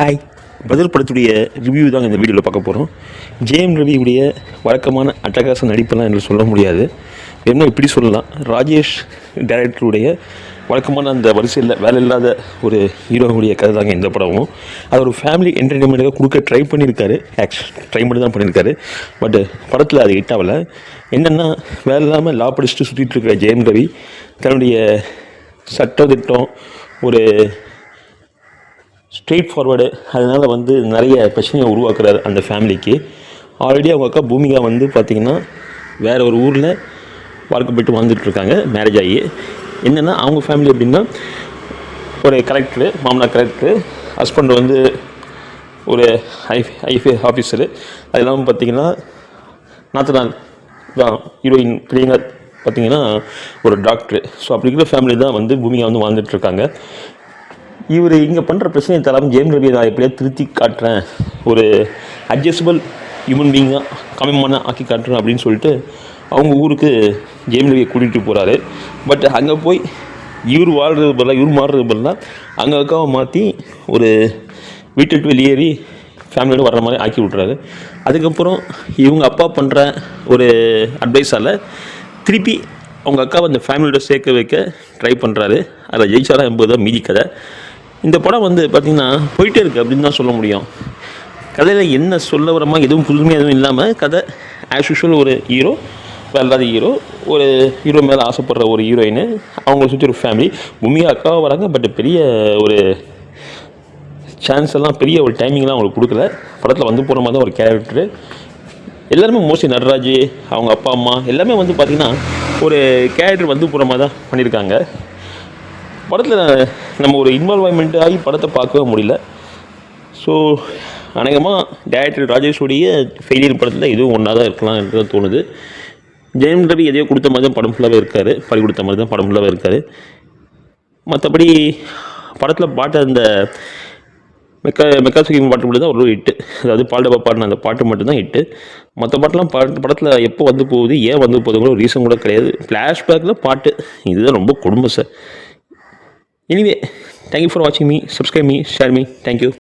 Hi பதில் படத்துடைய review தாங்க இந்த வீடியோவில் பார்க்க போகிறோம் ஜேஎம் ரவியுடைய வழக்கமான அட்டகாச நடிப்பெல்லாம் என்று சொல்ல முடியாது. என்ன இப்படி சொல்லலாம்? ராஜேஷ் டைரக்டருடைய வழக்கமான அந்த வரிசையில் வேலை இல்லாத ஒரு ஹீரோவுடைய கதை தாங்க இந்த படமும். அது ஒரு ஃபேமிலி என்டர்டெயின்மெண்ட்டாக கொடுக்க ட்ரை பண்ணியிருக்காரு. ஆக்ஷன் ட்ரை பண்ணி தான் பண்ணியிருக்காரு. பட் படத்தில் அது ஹிட் ஆகலை. என்னென்னா வேலை இல்லாமல் லா படிச்சுட்டு சுற்றிட்டு இருக்கிற ஜெயம் ரவி தன்னுடைய சட்டத்திட்டம் ஒரு ஸ்ட்ரெயிட் ஃபார்வர்டு அதனால் வந்து நிறைய பிரச்சனையை உருவாக்குறாரு அந்த ஃபேமிலிக்கு ஆல்ரெடி அவங்க அக்கா பூமிகா வந்து பார்த்திங்கன்னா வேறு ஒரு ஊரில் வாழ்க்கை வந்துட்டுருக்காங்க மேரேஜ் ஆகி. என்னென்னா அவங்க ஃபேமிலி அப்படின்னா ஒரு கலெக்டரு மாமனார் கலெக்டரு ஹஸ்பண்ட் வந்து ஒரு ஐ ஐஃபே ஆஃபீஸரு அது இல்லாமல் பார்த்தீங்கன்னா நாத்தனார் தான் ஹீரோயின் பிரியங்கா பார்த்தீங்கன்னா ஒரு டாக்டரு ஸோ அப்படி இருக்கிற ஃபேமிலி தான் வந்து பூமியாக வந்து வாழ்ந்துட்டுருக்காங்க இவர் இங்கே பண்ணுற பிரச்சனையை தராமல் ஜெயம் ரவி நான் எப்படியா திருத்தி காட்டுறேன். ஒரு அட்ஜஸ்டபிள் ஹியூமன் பீங்காக கம்மியான ஆக்கி காட்டுறேன் அப்படின்னு சொல்லிட்டு அவங்க ஊருக்கு ஜெயம் ரவியை கூட்டிகிட்டு போகிறாரு பட் அங்கே போய் இவர் வாழ்கிறது பதிலாக இவர் மாறுறது பதிலாக அங்கே அக்காவை மாற்றி ஒரு வீட்டை விட்டு வெளியேறி ஃபேமிலியோட வர்ற மாதிரி ஆக்கி விட்றாரு அதுக்கப்புறம் இவங்க அப்பா பண்ணுற ஒரு அட்வைஸால் திருப்பி அவங்க அக்காவை அந்த ஃபேமிலியோட சேர்க்க வைக்க ட்ரை பண்ணுறாரு அதில் ஜெயிச்சாரா என்பது தான் மீதி கதை. இந்த படம் வந்து பார்த்திங்கன்னா போயிட்டே இருக்குது அப்படின்னு தான் சொல்ல முடியும். கதையில் என்ன சொல்ல வரமா எதுவும் புதுமையாக எதுவும் இல்லாமல் கதை ஆஸ் யூஷுவல் ஒரு ஹீரோ இல்லாத ஹீரோ ஒரு ஹீரோ மேலே ஆசைப்படுற ஒரு ஹீரோயின் அவங்கள சுற்றி ஒரு ஃபேமிலி பூமியாக அக்காவாக வராங்க பட் பெரிய ஒரு சான்ஸ் எல்லாம் பெரிய ஒரு டைமிங்லாம் அவங்களுக்கு கொடுக்கல. படத்தில் வந்து போகிற மாதிரி தான் ஒரு கேரக்டரு எல்லாருமே மோஸ்ட்லி நடராஜ் அவங்க அப்பா அம்மா எல்லாமே வந்து பார்த்திங்கன்னா ஒரு கேரக்டர் வந்து போகிற மாதிரி தான் பண்ணியிருக்காங்க. படத்தில் நம்ம ஒரு இன்வால்வ்மெண்ட் ஆகி படத்தை பார்க்கவே முடியல. ஸோ அநேகமாக டேரக்டர் ராஜேஷுடைய ஃபெயிலியர் படத்தில் இதுவும் ஒன்றா தான் இருக்கலாம் என்று தான் தோணுது. ஜெயம் ரவி எதையோ கொடுத்த மாதிரி தான் படம் ஃபுல்லாகவே இருக்கார். படி கொடுத்த மாதிரி தான் படம் ஃபுல்லாகவே இருக்கார். மற்றபடி படத்தில் பாட்டு அந்த மெக்கா மெக்கா சுகிங் பாட்டு மட்டும் தான் ஒரு ஹிட்டு அதாவது பால்டபா பாடின அந்த பாட்டு மட்டும்தான் ஹிட்டு மற்ற பாட்டெலாம் பாட்டு படத்தில் எப்போ வந்து போகுது ஏன் வந்து போகுதுங்கிற ஒரு ரீசன் கூட கிடையாது. ஃப்ளாஷ்பேக்கில் பாட்டு. இதுதான் ரொம்ப கொடுமை sir Anyway, thank you for watching me, subscribe me, share me. Thank you.